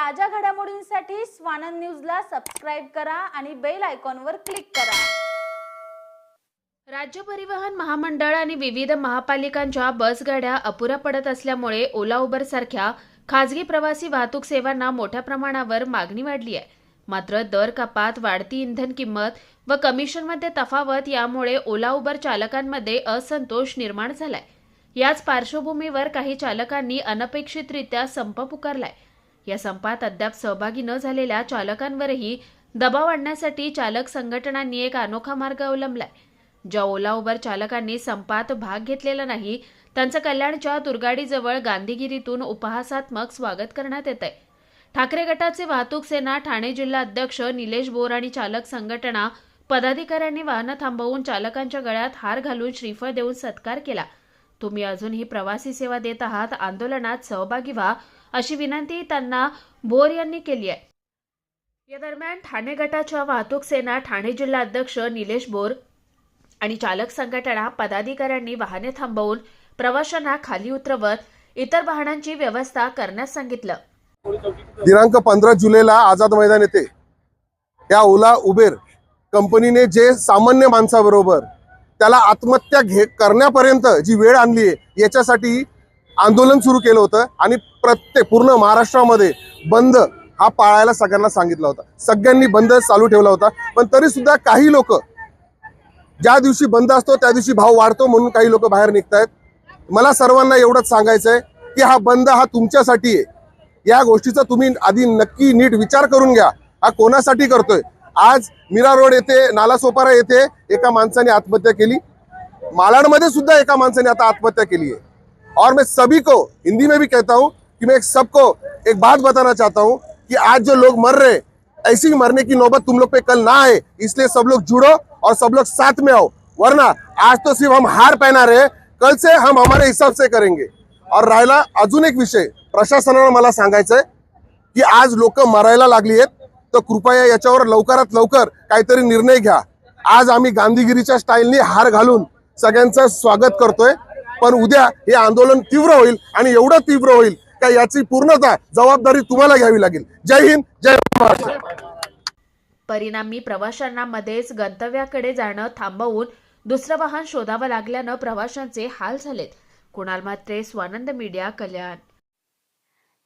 ताज्या घडामोडींसाठी स्वानंद न्यूजला सबस्क्राईब करा आणि बेल आयकॉनवर क्लिक करा. राज्य परिवहन महामंडळ आणि विविध महापालिकांच्या बसगाड्या अपुऱ्या पडत असल्यामुळे ओला उबर सारख्या खाजगी प्रवासी वाहतूक सेवांना मोठ्या प्रमाणावर मागणी वाढली आहे. मात्र दर कपात वाढती इंधन किंमत व कमिशनमध्ये तफावत यामुळे ओला उबर चालकांमध्ये असंतोष निर्माण झालाय. याच पार्श्वभूमीवर काही चालकांनी अनपेक्षितरित्या संप पुकारलाय. या संपात अद्याप सहभागी न झालेल्या चालकांवरही दबाव आणण्यासाठी चालक संघटनांनी एक अनोखा मार्ग अवलंबलाय. ज्या ओला उबर चालकांनी संपात भाग घेतलेला नाही त्यांचं कल्याणच्या दुर्गाडीजवळ गांधीगिरीतून उपहासात्मक स्वागत करण्यात येत आहे ठाकरे गटाचे वाहतूक सेना ठाणे जिल्हा अध्यक्ष निलेश बोर आणि चालक संघटना पदाधिकाऱ्यांनी वाहनं थांबवून चालकांच्या गळ्यात हार घालून श्रीफळ देऊन सत्कार केला. तुम्ही अजूनही प्रवासी सेवा देत आहात आंदोलनात सहभागी व्हा अशी विनंती त्यांना बोर यांनी केली आहे. या दरम्यान ठाणे गटाच्या वाहतूक सेना ठाणे जिल्हा अध्यक्ष निलेश बोर आणि चालक संघटना पदाधिकाऱ्यांनी वाहने थांबवून प्रवाशांना खाली उतरवत इतर वाहनांची व्यवस्था करण्यास सांगितलं. दिनांक पंधरा जुलैला आझाद मैदान येथे या ओला उबेर कंपनीने जे सामान्य माणसाबरोबर त्याला आत्महत्या घे करण्यापर्यंत जी वेळ आणली आहे याच्यासाठी आंदोलन सुरू केलं होतं आणि प्रत्येक पूर्ण महाराष्ट्रामध्ये बंद हा पाळायला सगळ्यांना सांगितला होता. सगळ्यांनी बंद चालू ठेवला होता. पण तरी सुद्धा काही लोक ज्या दिवशी बंद असतो त्या दिवशी भाव वाढतो म्हणून काही लोक बाहेर निघतायत. मला सर्वांना एवढंच सांगायचं आहे की हा बंद हा तुमच्यासाठी आहे. या गोष्टीचा तुम्ही आधी नक्की नीट विचार करून घ्या. हा कोणासाठी करतोय? आज मीरा रोड येथे नालासोपारा येथे एका माणसाने आत्महत्या केली. मालाडमध्ये सुद्धा एका माणसाने आता आत्महत्या केली आहे. और मैं सभी को हिंदी में भी कहता हूँ कि मैं एक सबको एक बात बताना चाहता हूँ कि आज जो लोग मर रहे ऐसी मरने की नौबत तुम लोग पे कल ना आए इसलिए सब लोग जुड़ो और सब लोग साथ में आओ। वरना आज तो सिर्फ हम हार पहना रहे कल से हम हमारे हिसाब से करेंगे। और राहिला अजून एक विषय प्रशासनानं मला सांगायचं आहे की आज लोक मरायला लागली आहेत तर कृपया याच्यावर लवकरात लवकर काहीतरी निर्णय घ्या. आज आम्ही गांधीगिरीच्या स्टाईलनी हार घालून सगळ्यांचं स्वागत करतोय. पण उद्या हे आंदोलन तीव्र होईल आणि एवढं तीव्र होईल का याची पूर्णता जबाबदारी तुम्हाला घ्यावी लागेल. जय हिंद जय महाराष्ट्र. परिणामी प्रवाशांना मध्येच गंतव्याकडे जाणं थांबवून दुसरं वाहन शोधावं लागल्यानं प्रवाशांचे हाल झालेत. कुणाल मात्रे स्वानंद मीडिया कल्याण.